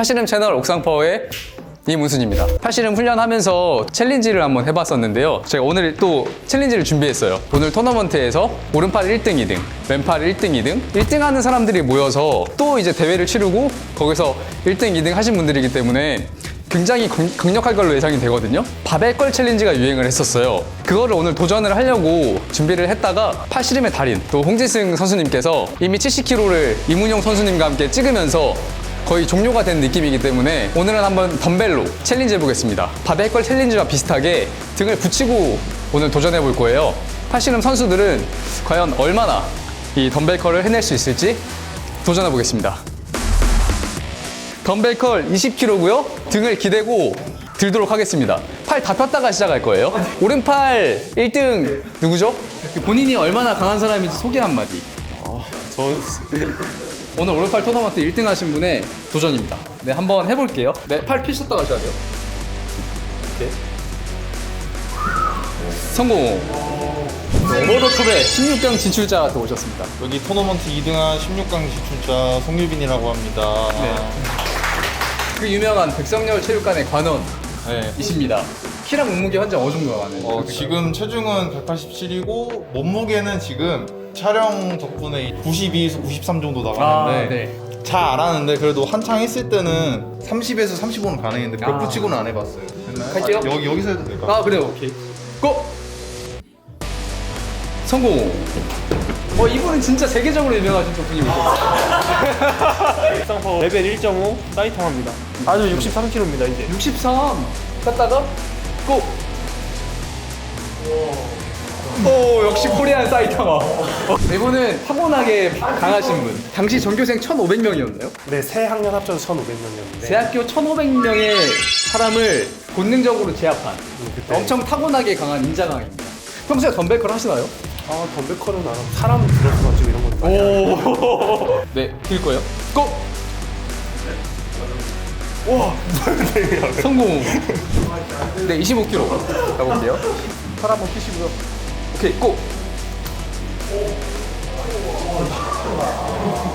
팔씨름 채널 옥상파워의 이문순입니다. 팔씨름 훈련하면서 챌린지를 한번 해봤었는데요. 제가 오늘 또 챌린지를 준비했어요. 오늘 토너먼트에서 오른팔 1등, 2등, 왼팔 1등, 2등, 1등 하는 사람들이 모여서 또 이제 대회를 치르고 거기서 1등, 2등 하신 분들이기 때문에 굉장히 강- 강력할 걸로 예상이 되거든요. 바벨걸 챌린지가 유행을 했었어요. 그거를 오늘 도전을 하려고 준비를 했다가 팔씨름의 달인 또 홍지승 선수님께서 이미 70kg를 이문용 선수님과 함께 찍으면서 거의 종료가 된 느낌이기 때문에 오늘은 한번 덤벨로 챌린지 해보겠습니다. 바벨걸 챌린지와 비슷하게 등을 붙이고 오늘 도전해 볼 거예요. 팔씨름 선수들은 과연 얼마나 이 덤벨 컬을 해낼 수 있을지 도전해 보겠습니다. 덤벨 컬 20kg고요. 등을 기대고 들도록 하겠습니다. 팔 다 폈다가 시작할 거예요. 오른팔 1등 누구죠? 본인이 얼마나 강한 사람인지 소개 한마디. 저 오늘 오른팔 토너먼트 1등 하신 분의 도전입니다. 네, 한번 해볼게요. 네, 팔 피셨다가 하셔야 돼요. 이렇게. 성공! 오버더컵에 16강 진출자 또 오셨습니다. 여기 토너먼트 2등한 16강 진출자 송유빈이라고 합니다. 네. 그 유명한 백성열 체육관의 관원이십니다. 키랑 몸무게 현재 어느 정도 나가나요? 어, 지금 체중은 187이고 몸무게는 지금 촬영 덕분에 92에서 93 정도 아, 나가는데 네. 잘안 하는데 그래도 한창 했을 때는 30에서 35는 가능했는데 벽 아. 붙이고는 안 해봤어요. 됐나요? 갈게요. 아, 여기 여기서 해도 될까? 아 그래요 오케이 고! 성공 어 이분은 진짜 세계적으로 유명하신 또 분이고 쌍파워 레벨 1.5 사이타마입니다. 아주 63kg입니다 이제. 63 갔다가 고! 오 역시 코리안 사이타마 이분은 타고나게 강하신 분 당시 전교생 1500명이었나요? 네, 새 학년 합쳐서 1,500명이었는데. 대학교 1500명의 사람을 본능적으로 제압한 그때 엄청 타고나게 강한 인자강입니다 평소에 덤벨컬 하시나요? 아 덤벨컬은 안 하고 사람 들어서가지고 이런 건 많이 안 해요. 네, 들 거예요. 고! 와, 성공. 네, 25kg 가볼게요. 팔 한번 피시고요. 오케이, 고!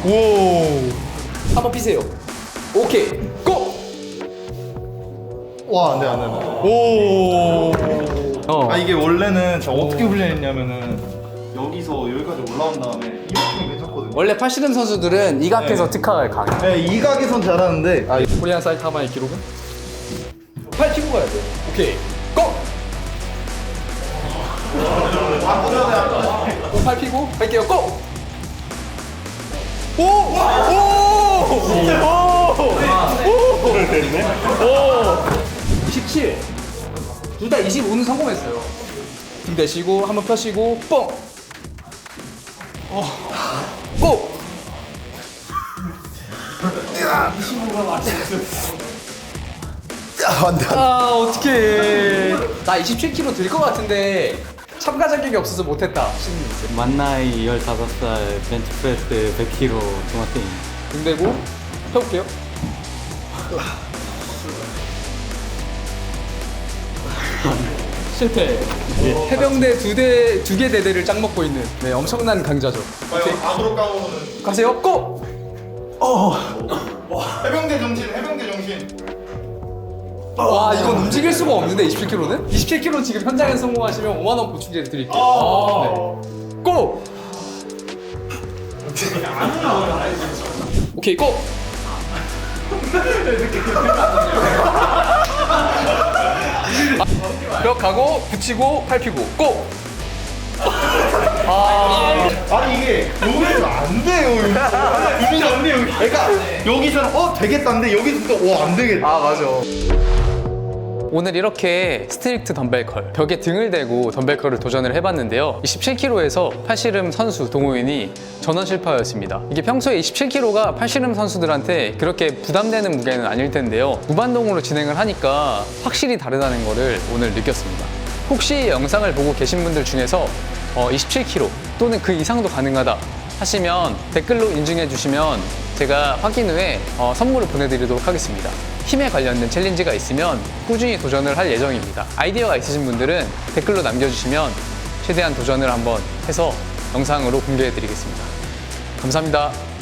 오. 한번 피세요. 오케이, 고! 와, 안돼 안돼. 오. 어. 아 이게 원래는 제가 어떻게 훈련했냐면은 여기서 여기까지 올라온 다음에 이렇게 괜찮거든요. 원래 팔씨름 선수들은 이 각에서 네. 특화가. 네, 이 각에선 잘하는데 아, 코리안 사이타마의 기록은? 팔 피고 가야 돼요. 오케이, 고! 또팔 피고 갈게요. 고! 오! 오! 오! 오! 27. 둘 다 25는 성공했어요. 등 대시고 한번 펴시고 뻥. 어. 고! 아 어떡해 나 27kg 들 것 같은데 참가 자격이 없어서 못했다. 만 나이 15살 벤치프레스 100kg 중학생 등 대고 펴볼게요. 실패. 해병대 두대두 개 대대를 짱 먹고 있는 네 엄청난 강자죠. 과연 악으로 가세요. 고! 해 와 이건 움직일 수가 없는데 27kg는? 27kg 지금 현장에 성공하시면 5만 원 보충제를 드릴게요 네. 고! 오케이 고! 벽 가고 붙이고 팔 피고 고! 아니 이게 여기서 안 돼요. 여기서 안 돼요. 그러니까 여기서는 어 되겠다는데 여기서 또어안 되겠다. 아 맞아. 오늘 이렇게 스트릭트 덤벨컬 벽에 등을 대고 덤벨컬을 도전을 해봤는데요 27kg에서 팔씨름 선수 동호인이 전원 실패하였습니다 이게 평소에 27kg가 팔씨름 선수들한테 그렇게 부담되는 무게는 아닐 텐데요 무반동으로 진행을 하니까 확실히 다르다는 거를 오늘 느꼈습니다 혹시 영상을 보고 계신 분들 중에서 어, 27kg 또는 그 이상도 가능하다 하시면 댓글로 인증해 주시면 제가 확인 후에 어, 선물을 보내드리도록 하겠습니다. 힘에 관련된 챌린지가 있으면 꾸준히 도전을 할 예정입니다. 아이디어가 있으신 분들은 댓글로 남겨주시면 최대한 도전을 한번 해서 영상으로 공개해 드리겠습니다. 감사합니다.